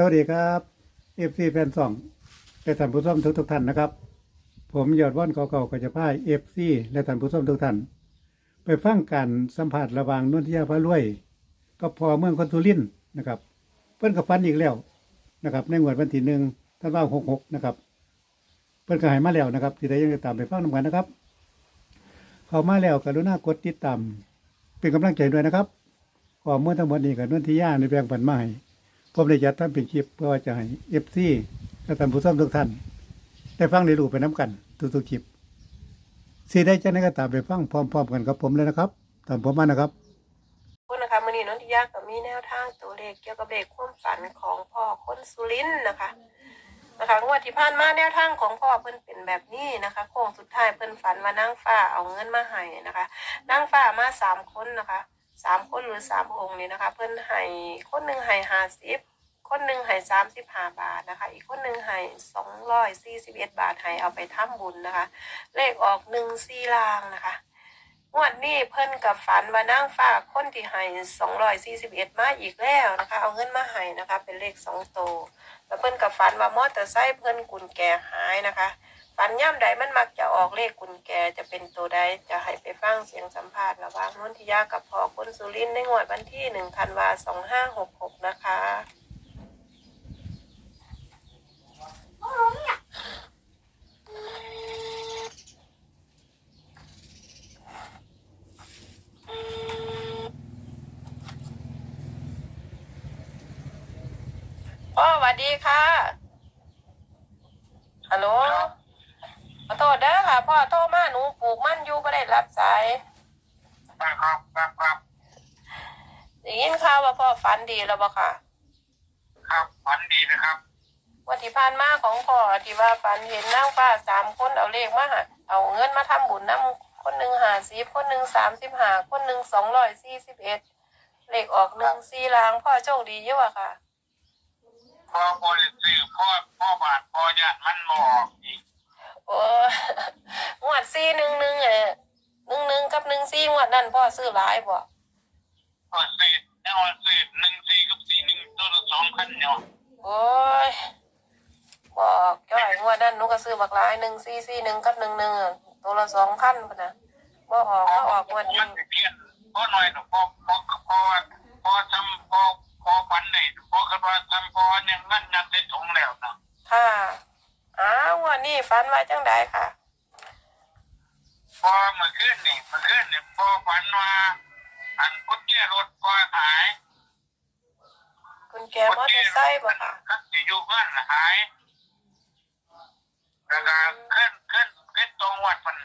สวัสดีครับเอฟซีแฟนสองและท่านผู้ชมทุกทุกท่านนะครับ ผมยอดว่อนเก่าๆก็จะพายเอฟซีและท่านผู้ชมทุกท่าน ไปฟังการสัมผัสระหว่างนวลทิยาพระรวยก็พอเมืองคนทุรินนะครับ เพิ่นกับฟันอีกแล้วนะครับ ในงวดวันที่หนึ่งท่านว่าหกหกนะครับ เพิ่นก็หายมาแล้วนะครับที่ได้ยังจะตามไปฟังนำกันนะครับ เขามาแล้วกรุณากดติดตามเป็นกำลังใจด้วยนะครับข้อมูลทั้งหมดนี้กับนวลทิยาในแบ่งปันมาให้ ผมได้จัดทำเป็นคลิปเพื่อว่าจะให้เอฟซีและท่านผู้ชมทุกท่าน ได้ฟังได้รู้ไปน้ำกันทุกๆคลิปสีได้จะได้ก็ตามไปฟังพร้อม ๆ กันกับผมเลยนะครับตามผมมานะครับคุณนะคะมือนี้นนทิยากับมีแนวทางตัวเลขเกี่ยวกับเลขความฝันของพ่อคนสุรินทร์นะคะนะคะงวดที่ผ่านมาแนวทางของพ่อเพิ่นเป็นแบบนี้นะคะโค้งสุดท้ายเพิ่นฝันว่านั่งฟ้าเอาเงินมาให้นะคะนั่งฟ้ามาสามคนนะคะ สามคนหรือสามองค์นี่นะคะ เพิ่นให้คนหนึ่งให้ห้าสิบคนหนึ่งให้สามสิบห้าบาทนะคะ อีกคนหนึ่งให้สองร้อยสี่สิบเอ็ดบาทให้เอาไปทำบุญนะคะ เลขออกหนึ่งสี่ลางนะคะงวดนี้เพิ่นกับฝันว่านั่งฝากคนที่ให้สองร้อยสี่สิบเอ็ดมาอีกแล้วนะคะ เอาเงินมาให้นะคะ เป็นเลขสองโตวแล้วเพิ่นกับฝันว่ามอเตอร์ไซค์เพิ่นกุญแจหายนะคะ ฝันย่ำใดมันมักจะออกเลขกุญแจจะเป็นตัวใดจะให้ไปฟังเสียงสัมภาษณ์ระหว่างนนทิยากับพ่อคนสุรินทร์ในงวดวันที่หนึ่งธันวาสองห้าหกหกนะคะพ่อสวัสดีค่ะฮัลโหล ขอโทษเด้อค่ะพ่อโทรมาหนูปลูกมันอยู่ก็ได้รับสายครับครับครับครับได้ยินข่าวว่าพ่อฝันดีแล้วบ่ค่ะ ครับฝันดีนะครับวันที่ผ่านมาของพ่อที่ว่าฝันเห็นนางฟ้าสามคนเอาเลขมาหาเอาเงินมาทำบุญน้ำคนหนึ่งหาสิบคนหนึ่งสามสิบห้าคนหนึ่งสองร้อยสี่สิบเอ็ดเลขออกหนึ่งสี่ลางพ่อโชคดีเยอะอะค่ะ พ่อพอจะซื้อพ่อพ่อบาทพ่อญาติมันหมอกอีกโอ้ งวดสี่หนึ่งหนึ่งเออหนึ่งหนึ่งกับหนึ่งสี่งวดนั่นพ่อซื้อหลายบ่พ่อซื้อแน่นอนซื้อหนึ่งสี่กับสี่หนึ่งตัวละสองพันเนาะโอ้ยบอกจ้อยงวดนั้นหนูก็ซื้อบักหลายหนึ่งสี่สี่หนึ่งกับหนึ่งหนึ่งตัวละสองพันพนนะบ่ออกก็ออกงวดมันี้นเพี้ยนพ่อหน่อยหรอกพ่อพ่อพ่อพ่อทำพ่อพ่อฝันไหนพ่อคิดว่าทำพ่อเนี่ยงั้นยัดใส่ถุงแล้วนะค่ะอ้าวงวันนี้ฝันว่าจังใดค่ะ พ่อเมื่อคืนนี่เมื่อคืนนี่พ่อฝันว่าอันกุญแจรถพ่อหายคุณแกมอเตอร์ไซค์บ่ค่ะครับที่อยู่บ้านหายแล้วก็ขึ้นขึ้นขึ้นตรงวัดมัน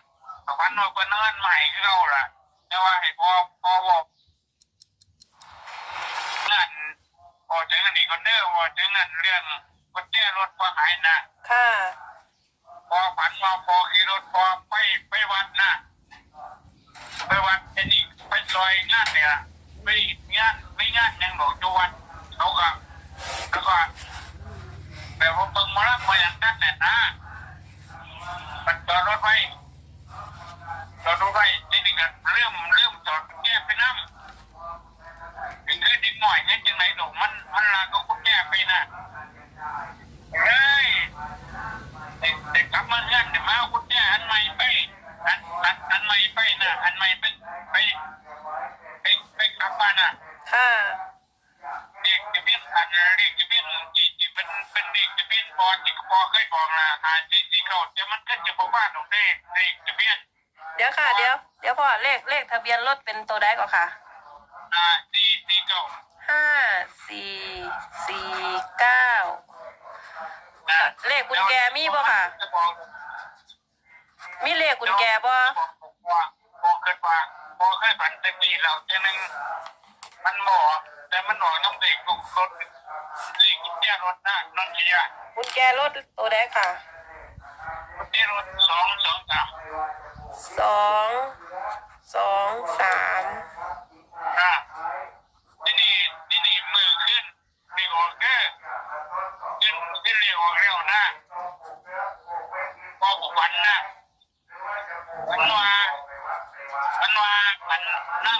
วันว่าเป็นเงินใหม่ที่เราล่ะ แต่ว่าให้พอพอบอกนั่นพอถึงอันนี้ก็เด้อพอถึงอันเรื่องกุญแจรถพอหายนะค่ะพ อฝันว่าพอขี่รถพอไปไปวัดนะไปวัดไอ้นี่ไปซอยงานเนี่ยไปงานไม่งานยังบอกจวัดเขาก็แล้วก็แบบว่าเบิ่งมารับมาอย่างนั้นเนี่ยนะมันจอดรถไว้จอดรถไว้ที่นี่ก็เริ่มเริ่มจอดแก้ไปน้ำถึงคือนิดหน่อยเนี่ยจังไหนหนูมันมันลาเขาก็แก้ไปนะเฮ้ย เด็กเด็กกลับมาเงื่อนเดี๋ยวมาเอากุญแจอันใหม่ไปอันอันอันใหม่ไปนะอันใหม่ไปไปไปไปกลับบ้านน่ะค่ะเด็กจะเป็นอันเด็กจะเป็นจีจีเป็นเป็นเด็กจะเป็นพอจีพอเคยบอกนะหาจีจีเขาแต่มันก็จะบอกว่าหนูเด็กเด็กจะเป็นเดี๋ยวค่ะ เดี๋ยวเดี๋ยวพ่อเลขเลขทะเบียนรถเป็นตัวใดก่อนค่ะอ่าจีจีเก้า จมีบ่ค่ะจะบอกมีเลขกุญแจบ่บอกว่าพอเคยว่าพอเคยฝันแต่ปีเราจะนึงมันบอกแต่มันบอกน้ำเด็กลูกรถเลขกุญแจรถนะน้องเชียร์กุญแจรถตัวใดค่ะกุญแจรถสองสองสามสองสองสาม ฝันนะฝันว่าฝันว่าฝันน้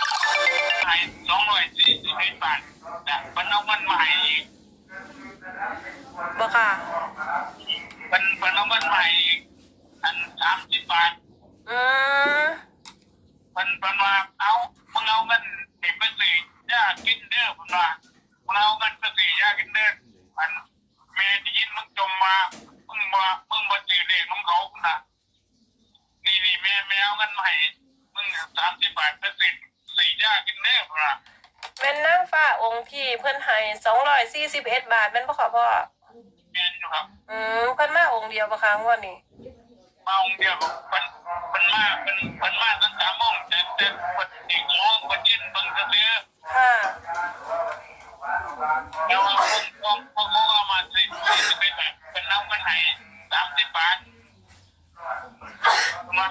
ำหายสองร้อยสี่สิบเอ็ดบาทแต่ฝันเอามันให้อีกบ่ค่ะฝันฝันเอามันใหม่อันสามสิบบาทเออฝันฝันว่าเอามึงเอามันเด็กไปสี่ยากินเด้อผมว่ามึงเอามันไปสี่ยากินเด้อฝันเมย์ได้ยินมึงจมมา งมามึงมาซื้อเลขของเขานะนี่นี่แม่แม่เอาเงินมาให้มึงสามสิบบาทไปสี่สี่ยากินเด้อผมว่าแม่นนางฟ้าองค์ที่เพิ่นให้สองร้อยสี่สิบเอ็ดบาทแม่นบ่ค่ะพ่อแม่นอยู่ครับอืมเพิ่นมาองค์เดียวปะคะงวดนี้มาองค์เดียวมันมันมาเป็นมันมาตั้งสามโมงแต่แต่คนอีกโมงคนยืนเบิ่งซื้อค่ะเดี๋ยวพวกพวกพวกเขาเอามาสิสิเป็นแบบ เป็นน้ำกันไหสามสิบบาทมา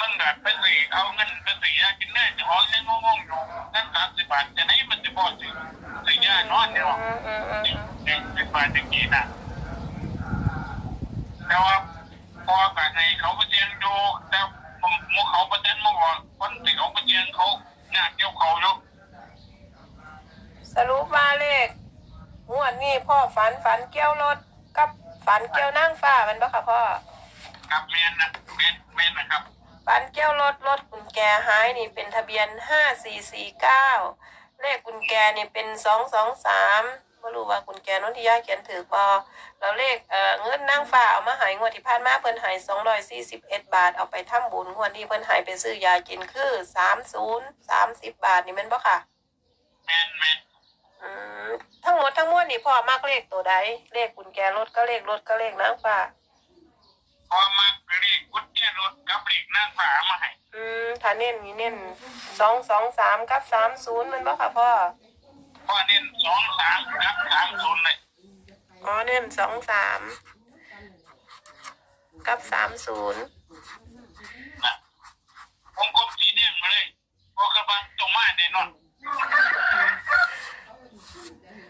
มันแบบเป็นสี่เอาเงินเป็นสี่ยากินเนื้อจะหอยังงงๆอยู่นั่นสามสิบบาทจะไหนมันจะพอสิสี่ยานอนเนี่ยหรออืมอืมอืมอืมเด็กสิบบาทจะกินอะแต่ว่าพอการในเขาไปเจียงดูแต่ผมมเขาประเด็นมาบอกคนที่เขาไปเจียงเขางานเกี่ยวเขาอยู่สรุปว่าเลขงวดนี้พ่อฝันฝันเกี่ยวรถ ฝันเกี่ยวนางฟ้าแมันบ่ค่ะพ่อกับเมนนะเมนเมนนะครับฝันเกี่ยวรถรถกุญแจหายนี่เป็นทะเบียนห้าสี่สี่เก้าเลขกุญแจนี่เป็นสองสองสามไม่รู้ว่ากุญแจนนทิยาเขียนถือปอแล้วเลขเอ่อเงินนางฟ้าเอามาใหายงวดที่ผ่านมาเพิ่นใหายสองร้อยสี่สิบเอ็ดบาทเอาไปทำบุญงวดนี้เพิ่นใหายไปซื้อยากินคือสามศูนย์สามสิบบาทนี่แม่นบ่ค่ะ เมนเมน อืมทั้งหมดทั้งมวลนี่พ่อมากเลขตัวใด เลขกุญแจรถก็เลขรถก็เลขนางฟ้า พอมาเรียกกุญแจรถกับเรียกนางฟ้ามาให้อืมถ้าเน้นนี่เน้นสองสองสามกับสามศูนย์แมันบ่ค่ะพ่อ พ่อเน้นสองสามกับสามศูนย์เลยอ๋อเน้นสองสามกับสามศูนย์ นะผมกลมสีแดงมาเลยพอกระบังตรงมาแน่นอน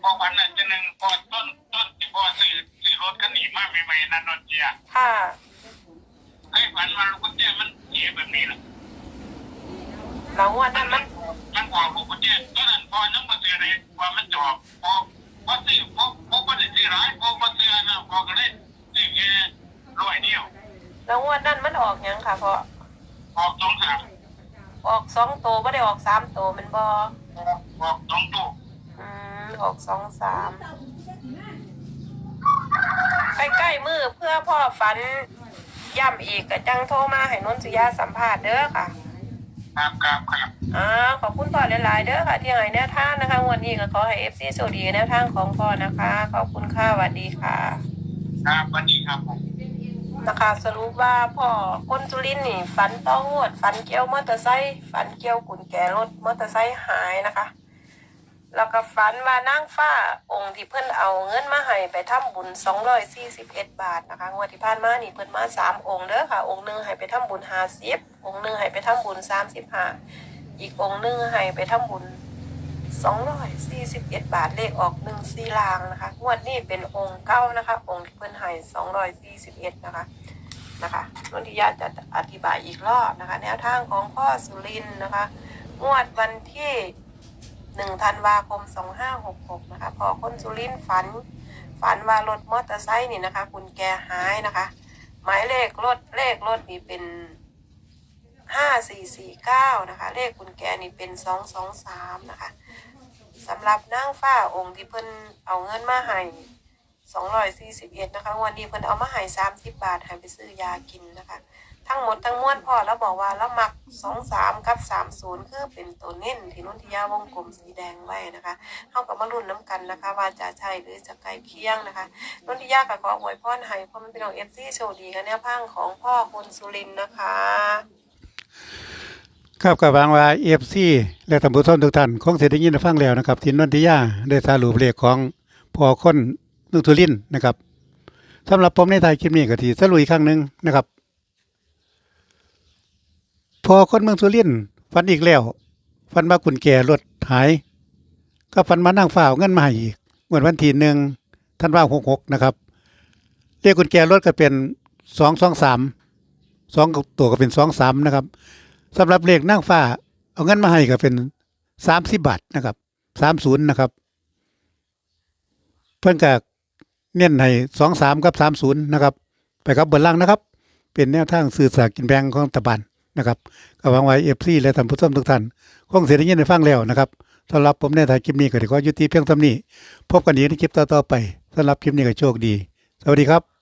พอพันน่ะจะหนึ่งพอต้นต้นที่พอซื้อซื้อรถคันนี้มาใหม่ๆนั่นนนเจีย ค่ะ ให้ฝันมาลูกกุญแจมันเจียแบบนี้แหละ แล้วงวดนั้นมัน มันบอกลูกกุญแจตอนนั้นพอยังมาซื้อเลยว่ามันจอบพอพอซื้อพอพอไม่ได้ซื้อหลายพอมาซื้อนะพอก็เลยซื้อแค่ร้อยเดียว แล้วงวดนั้นมัน ออกหยังค่ะพ่อออกสองสามออกสองโตวไม่ได้ออกสามโตวแมันบอออกสองตู้อืมออกสองสามใกล้ๆมือเพื่อพ่อฝันย่ำอีกกะจังโทรมาให้นนทิยาสัมภาษณ์เด้อค่ะ ครับครับครับอ่าขอบคุณพ่อหลายๆเด้อค่ะ ที่ให้แนวทางนะคะงวันนี้ก็ขอให้เอฟซีโชคดีกับแนวทางของพ่อนะคะ ขอบคุณค่ะสวัสดีค่ะ ครับวันนี้ครับผม นะคะ สรุปว่าพ่อคนจุลินนี่ฝันต้องงวดฝันเกี่ยวมอเตอร์ไซค์ฝันเกี่ยวกุญแจรถมอเตอร์ไซค์หายนะคะ แล้วก็ฝันว่านางฟ้าองค์ที่เพิ่นเอาเงินมาให้ไปทำบุญ241บาทนะคะงวดที่ผ่านมานี่เพิ่นมาสามองค์เด้อค่ะ องค์หนึงให้ไปทำบุญ50องค์หนึงให้ไปทำบุญ35อีกองค์หนึงให้ไปทำบุญ 241 บาทเลขออก1สีลางนะคะ งวดนี้เป็นองค์เก้านะคะ องค์เพิ่นให้241 นะคะนะคะนนทิยาจะอธิบายอีกรอบนะคะ แนวทางของพ่อสุรินนะคะ งวดวันที่หนึ่งธันวาคมสองห้าหกหกนะคะ พอคนสุรินฝัน ฝันว่ารถมอเตอร์ไซค์นี่นะคะกุญแจหายนะคะ หมายเลขรถเลขรถนี่เป็น ห้าสี่สี่เก้านะคะ เลขกุญแจนี่เป็นสองสองสามนะคะสำหรับนางฟ้าองค์ที่เพิ่นเอาเงินมาให้สองร้อยสี่สิบเอ็ดนะคะ วันนี้เพิ่นเอามาให้สามสิบบาทให้ไปซื้อยากินนะคะ ทั้งหมดทั้งมวลพ่อแล้วบอกว่าแล้วมักสองสามกับสามศูนย์คือเป็นตัวเน้นที่นุ่นทิยาวงกลมสีแดงไว้นะคะเท่ากับมารุ่นน้ำกันนะคะ ว่าจะใช่หรือจะใกล้เคียงนะคะนุ่นทิยากับขออวยพรให้พ่อแม่พี่น้องเอฟซีโชคดีกันแนวพังของพ่อคุณสุรินนะคะ ครับกับบางว่าเอฟซีและท่านผู้ชมทุกท่านคงเสได้ยินได้ฟังแล้วนะครับที่นนทิยาได้สรุปเลขของพอคนนุทุลินนะครับสำหรับผมในไทยคลิปนี้ก็ที่สรุปอีกครั้งหนึ่งนะครับ พอคนเมืองสุรินทร์ฝันอีกแล้วฝันว่ากุญแจรถหาย ก็ฝันมานั่งฝ้าเงินมาให้อีกเหมือนวันที่หนึ่งท่านว่าหกหกนะครับเลขกุญแจรถก็เป็นสองสองสามสองตัวก็เป็นสองสามนะครับ สำหรับเลขนั่งฟ้า เอาเงินมาให้ก็เป็นสามสิบบาทนะครับสามศูนย์นะครับ เพื่อนก็เน้นให้สองสามกับสามศูนย์นะครับ ไปครับเบนล่างนะครับ เป็นแนวทางสื่อสารกินแบงของรัฐบาลนะครับก็หวังไว้เอฟซีและท่านผู้ชมทุกท่านคงเสียได้ยินได้ฟังแล้วนะครับสำหรับผมในถ่ายคลิปนี้ก็ขอยุติเพียงเท่านี้ พบกันอีกในคลิปต่อๆไปสำหรับคลิปนี้ก็โชคดี สวัสดีครับ